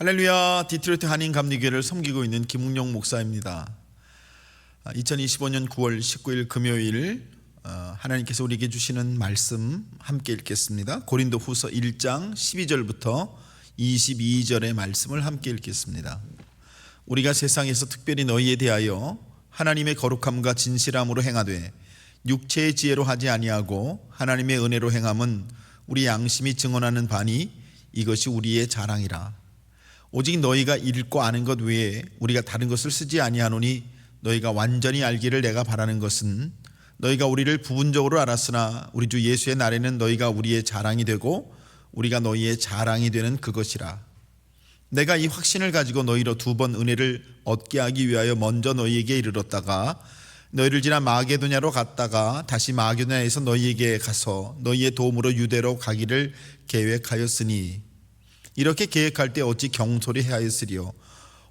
할렐루야 디트로이트 한인 감리교회를 섬기고 있는 김웅용 목사입니다. 2025년 9월 19일 금요일 어, 하나님께서 우리에게 주시는 말씀 함께 읽겠습니다. 고린도 후서 1장 12절부터 22절의 말씀을 함께 읽겠습니다. 우리가 세상에서 특별히 너희에 대하여 하나님의 거룩함과 진실함으로 행하되 육체의 지혜로 하지 아니하고 하나님의 은혜로 행함은 우리 양심이 증언하는 바니 이것이 우리의 자랑이라. 오직 너희가 읽고 아는 것 외에 우리가 다른 것을 쓰지 아니하노니 너희가 완전히 알기를 내가 바라는 것은 너희가 우리를 부분적으로 알았으나 우리 주 예수의 날에는 너희가 우리의 자랑이 되고 우리가 너희의 자랑이 되는 그것이라. 내가 이 확신을 가지고 너희로 두 번 은혜를 얻게 하기 위하여 먼저 너희에게 이르렀다가 너희를 지나 마게도냐로 갔다가 다시 마게도냐에서 너희에게 가서 너희의 도움으로 유대로 가기를 계획하였으니 이렇게 계획할 때 어찌 경솔히 하였으리요?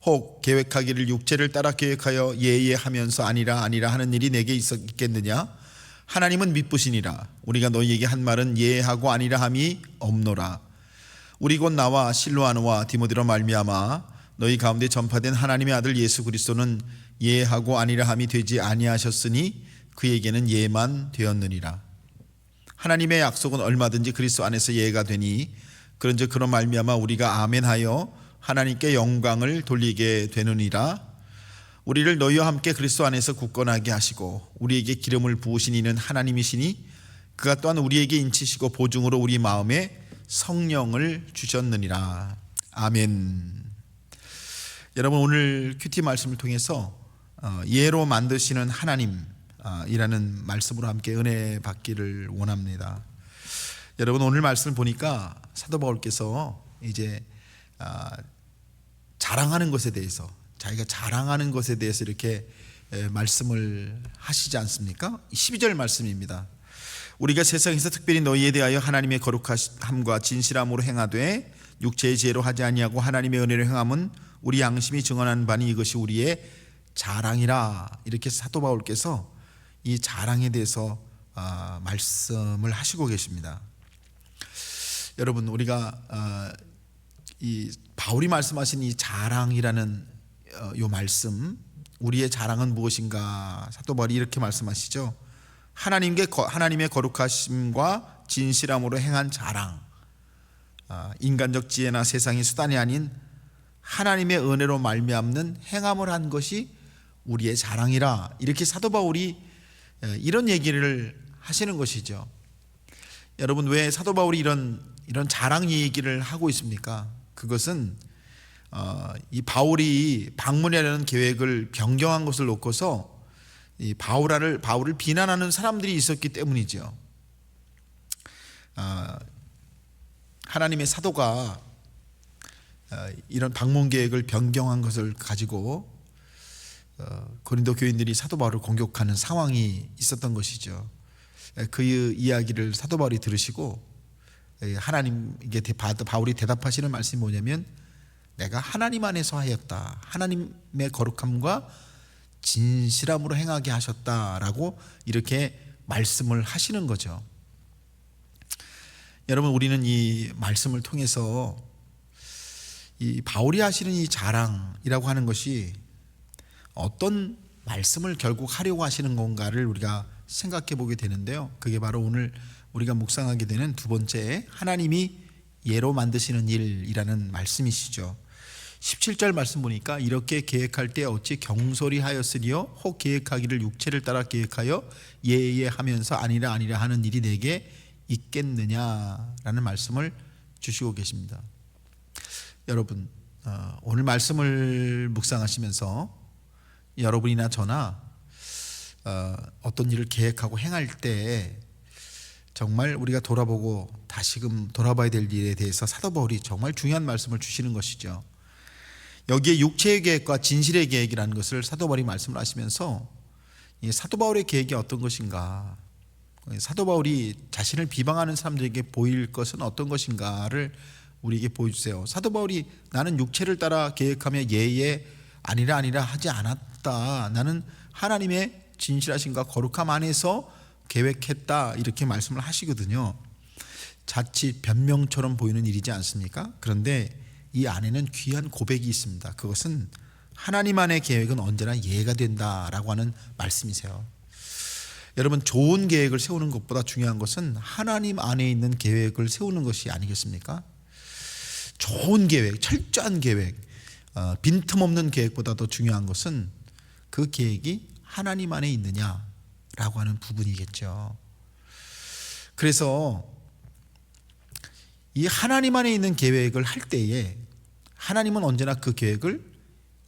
혹 계획하기를 육체를 따라 계획하여 예예 하면서 아니라 아니라 하는 일이 내게 있었겠느냐? 하나님은 미쁘시니라. 우리가 너희에게 한 말은 예하고 아니라 함이 없노라. 우리 곧 나와 실로아노와 디모데로 말미암아 너희 가운데 전파된 하나님의 아들 예수 그리스도는 예하고 아니라 함이 되지 아니하셨으니 그에게는 예만 되었느니라. 하나님의 약속은 얼마든지 그리스도 안에서 예가 되니 그런즉 그런 말미암아 우리가 아멘하여 하나님께 영광을 돌리게 되느니라. 우리를 너희와 함께 그리스도 안에서 굳건하게 하시고 우리에게 기름을 부으신 이는 하나님이시니 그가 또한 우리에게 인치시고 보증으로 우리 마음에 성령을 주셨느니라. 아멘. 여러분 오늘 큐티 말씀을 통해서 어, 예로 만드시는 하나님이라는 말씀으로 함께 은혜 받기를 원합니다 여러분 오늘 말씀을 보니까 사도 바울께서 이제 아, 자랑하는 것에 대해서 자기가 자랑하는 것에 대해서 이렇게 에, 말씀을 하시지 않습니까? 12절 말씀입니다. 우리가 세상에서 특별히 너희에 대하여 하나님의 거룩함과 진실함으로 행하되 육체의 지혜로 하지 아니하고 하나님의 은혜로 행함은 우리 양심이 증언하는 바니 이것이 우리의 자랑이라 이렇게 사도 바울께서 이 자랑에 대해서 아, 말씀을 하시고 계십니다. 여러분 우리가 어, 이 바울이 말씀하신 이 자랑이라는 어, 요 말씀 우리의 자랑은 무엇인가? 사도 바울이 이렇게 말씀하시죠. 하나님께 하나님의 거룩하심과 진실함으로 행한 자랑. 아, 인간적 지혜나 세상의 수단이 아닌 하나님의 은혜로 말미암는 행함을 한 것이 우리의 자랑이라. 이렇게 사도 바울이 이런 얘기를 하시는 것이죠. 여러분 왜 사도 바울이 이런 이런 자랑 얘기를 하고 있습니까? 그것은 어, 이 바울이 방문하려는 계획을 변경한 것을 놓고서 이 바울을 바울을 비난하는 사람들이 있었기 때문이죠. 어, 하나님의 사도가 어, 이런 방문 계획을 변경한 것을 가지고 어, 고린도 교인들이 사도 바울을 공격하는 상황이 있었던 것이죠. 그 이야기를 사도 바울이 들으시고 예, 하나님에게 바울이 대답하시는 말씀이 뭐냐면 내가 하나님 안에서 하였다. 하나님의 거룩함과 진실함으로 행하게 하셨다라고 이렇게 말씀을 하시는 거죠. 여러분 우리는 이 말씀을 통해서 이 바울이 하시는 이 자랑이라고 하는 것이 어떤 말씀을 결국 하려고 하시는 건가를 우리가 생각해 보게 되는데요. 그게 바로 오늘 우리가 묵상하게 되는 두 번째 하나님이 예로 만드시는 일이라는 말씀이시죠. 17절 말씀 보니까 이렇게 계획할 때 어찌 경솔히 하였으리요 혹 계획하기를 육체를 따라 계획하여 예예 하면서 아니라 아니라 하는 일이 내게 있겠느냐라는 말씀을 주시고 계십니다. 여러분 어, 오늘 말씀을 묵상하시면서 여러분이나 저나 어, 어떤 일을 계획하고 행할 때 정말 우리가 돌아보고 다시금 돌아봐야 될 일에 대해서 사도 바울이 정말 중요한 말씀을 주시는 것이죠. 여기에 육체의 계획과 진실의 계획이라는 것을 사도 바울이 말씀을 하시면서 사도 바울의 계획이 어떤 것인가, 사도 바울이 자신을 비방하는 사람들에게 보일 것은 어떤 것인가를 우리에게 보여주세요. 사도 바울이 나는 육체를 따라 계획하며 예예 아니라 아니라 하지 않았다. 나는 하나님의 진실하신과 거룩함 안에서 계획했다 이렇게 말씀을 하시거든요. 자칫 변명처럼 보이는 일이지 않습니까? 그런데 이 안에는 귀한 고백이 있습니다. 그것은 하나님 안의 계획은 언제나 이해가 된다라고 하는 말씀이세요. 여러분 좋은 계획을 세우는 것보다 중요한 것은 하나님 안에 있는 계획을 세우는 것이 아니겠습니까? 좋은 계획, 철저한 계획, 어, 빈틈없는 계획보다 더 중요한 것은 그 계획이 하나님 안에 있느냐라고 하는 부분이겠죠. 그래서 이 하나님 안에 있는 계획을 할 때에 하나님은 언제나 그 계획을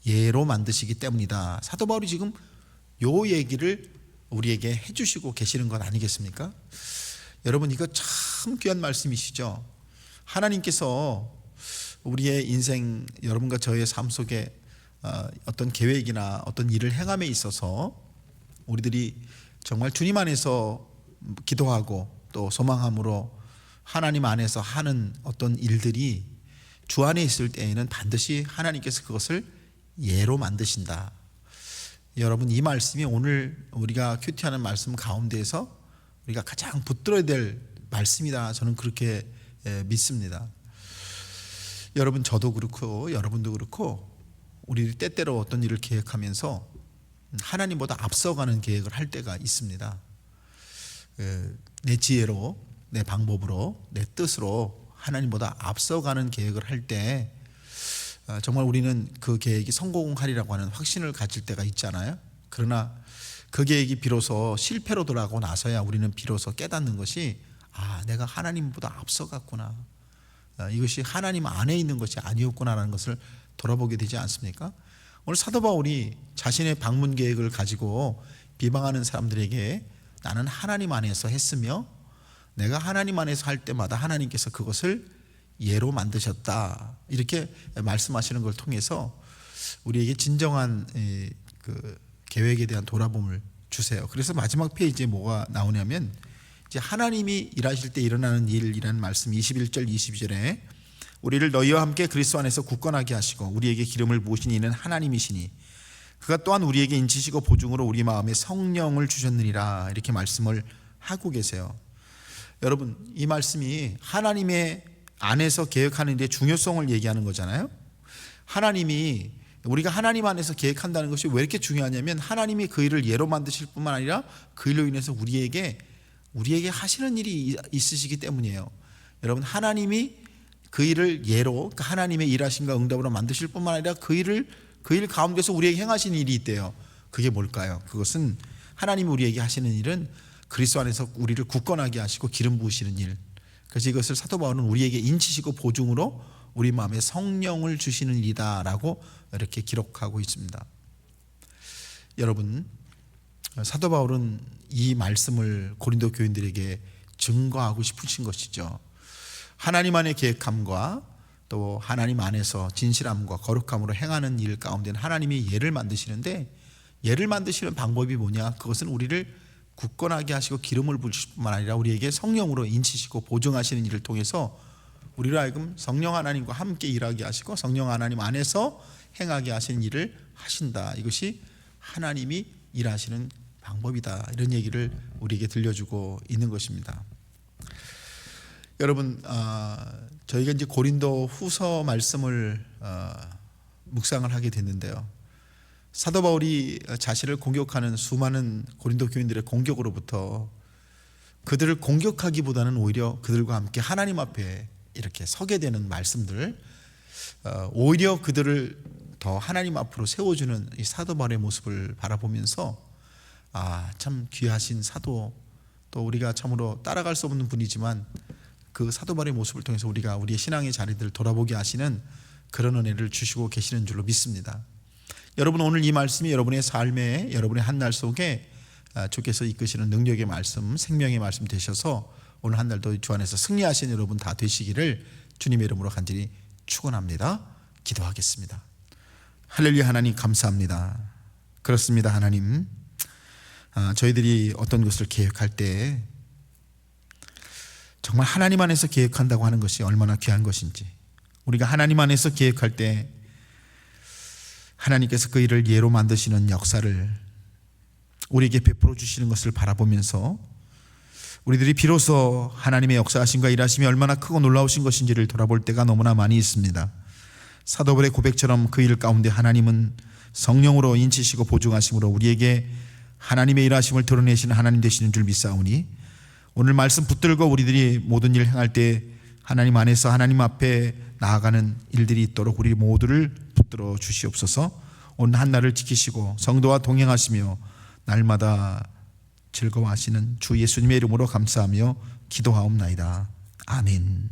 예로 만드시기 때문이다. 사도 바울이 지금 요 얘기를 우리에게 해주시고 계시는 것 아니겠습니까? 여러분 이거 참 귀한 말씀이시죠. 하나님께서 우리의 인생 여러분과 저의 삶 속에 어, 어떤 계획이나 어떤 일을 행함에 있어서 우리들이 정말 주님 안에서 기도하고 또 소망함으로 하나님 안에서 하는 어떤 일들이 주 안에 있을 때에는 반드시 하나님께서 그것을 예로 만드신다. 여러분 이 말씀이 오늘 우리가 큐티하는 말씀 가운데에서 우리가 가장 붙들어야 될 말씀이다. 저는 그렇게 예, 믿습니다. 여러분 저도 그렇고 여러분도 그렇고 우리 때때로 어떤 일을 계획하면서 하나님보다 앞서가는 계획을 할 때가 있습니다. 그, 내 지혜로, 내 방법으로, 내 뜻으로 하나님보다 앞서가는 계획을 할때 어, 정말 우리는 그 계획이 성공하리라고 하는 확신을 가질 때가 있잖아요. 그러나 그 계획이 비로소 실패로 돌아가고 나서야 우리는 비로소 깨닫는 것이 아, 내가 하나님보다 앞서갔구나. 어, 이것이 하나님 안에 있는 것이 아니었구나라는 것을 돌아보게 되지 않습니까? 오늘 사도 바울이 자신의 방문 계획을 가지고 비방하는 사람들에게 나는 하나님 안에서 했으며 내가 하나님 안에서 할 때마다 하나님께서 그것을 예로 만드셨다 이렇게 말씀하시는 걸 통해서 우리에게 진정한 그 계획에 대한 돌아봄을 주세요. 그래서 마지막 페이지에 뭐가 나오냐면 이제 하나님이 일하실 때 일어나는 일이라는 말씀 21절 22절에 우리를 너희와 함께 그리스도 안에서 굳건하게 하시고 우리에게 기름을 부으신 이는 하나님이시니 그가 또한 우리에게 인치시고 보증으로 우리 마음에 성령을 주셨느니라 이렇게 말씀을 하고 계세요. 여러분 이 말씀이 하나님의 안에서 계획하는 데 중요성을 얘기하는 거잖아요. 하나님이 우리가 하나님 안에서 계획한다는 것이 왜 이렇게 중요하냐면 하나님이 그 일을 예로 만드실 뿐만 아니라 그 일로 인해서 우리에게 우리에게 하시는 일이 있으시기 때문이에요. 여러분 하나님이 그 일을 예로 그러니까 하나님의 일하신과 응답으로 만드실 뿐만 아니라 그 일을 그 일 가운데서 우리에게 행하신 일이 있대요. 그게 뭘까요? 그것은 하나님이 우리에게 하시는 일은 그리스도 안에서 우리를 굳건하게 하시고 기름 부으시는 일. 그래서 이것을 사도 바울은 우리에게 인치시고 보증으로 우리 마음에 성령을 주시는 일이다라고 이렇게 기록하고 있습니다. 여러분 사도 바울은 이 말씀을 고린도 교인들에게 증거하고 싶으신 것이죠. 하나님 안의 계획함과 또 하나님 안에서 진실함과 거룩함으로 행하는 일 가운데는 하나님이 예를 만드시는데 예를 만드시는 방법이 뭐냐? 그것은 우리를 굳건하게 하시고 기름을 부으실 뿐만 아니라 우리에게 성령으로 인치시고 보증하시는 일을 통해서 우리로 하여금 성령 하나님과 함께 일하게 하시고 성령 하나님 안에서 행하게 하시는 일을 하신다. 이것이 하나님이 일하시는 방법이다. 이런 얘기를 우리에게 들려주고 있는 것입니다. 여러분, 어, 저희가 이제 고린도 후서 말씀을 어, 묵상을 하게 됐는데요. 사도 바울이 자신을 공격하는 수많은 고린도 교인들의 공격으로부터 그들을 공격하기보다는 오히려 그들과 함께 하나님 앞에 이렇게 서게 되는 말씀들, 어, 오히려 그들을 더 하나님 앞으로 세워주는 이 사도 바울의 모습을 바라보면서 아, 참 귀하신 사도 또 우리가 참으로 따라갈 수 없는 분이지만 그 사도 바울의 모습을 통해서 우리가 우리의 신앙의 자리들을 돌아보게 하시는 그런 은혜를 주시고 계시는 줄로 믿습니다. 여러분 오늘 이 말씀이 여러분의 삶에 여러분의 한 날 속에 아, 주께서 이끄시는 능력의 말씀, 생명의 말씀 되셔서 오늘 한 날도 주 안에서 승리하신 여러분 다 되시기를 주님의 이름으로 간절히 축원합니다. 기도하겠습니다. 할렐루야 하나님 감사합니다. 그렇습니다 하나님. 아, 저희들이 어떤 것을 계획할 때 정말 하나님 안에서 계획한다고 하는 것이 얼마나 귀한 것인지 우리가 하나님 안에서 계획할 때 하나님께서 그 일을 예로 만드시는 역사를 우리에게 베풀어 주시는 것을 바라보면서 우리들이 비로소 하나님의 역사하심과 일하심이 얼마나 크고 놀라우신 것인지를 돌아볼 때가 너무나 많이 있습니다. 사도벌의 고백처럼 그 일 가운데 하나님은 성령으로 인치시고 보증하심으로 우리에게 하나님의 일하심을 드러내시는 하나님 되시는 줄 믿사오니 오늘 말씀 붙들고 우리들이 모든 일 행할 때 하나님 안에서 하나님 앞에 나아가는 일들이 있도록 우리 모두를 붙들어 주시옵소서 오늘 한날을 지키시고 성도와 동행하시며 날마다 즐거워하시는 주 예수님의 이름으로 감사하며 기도하옵나이다. 아멘.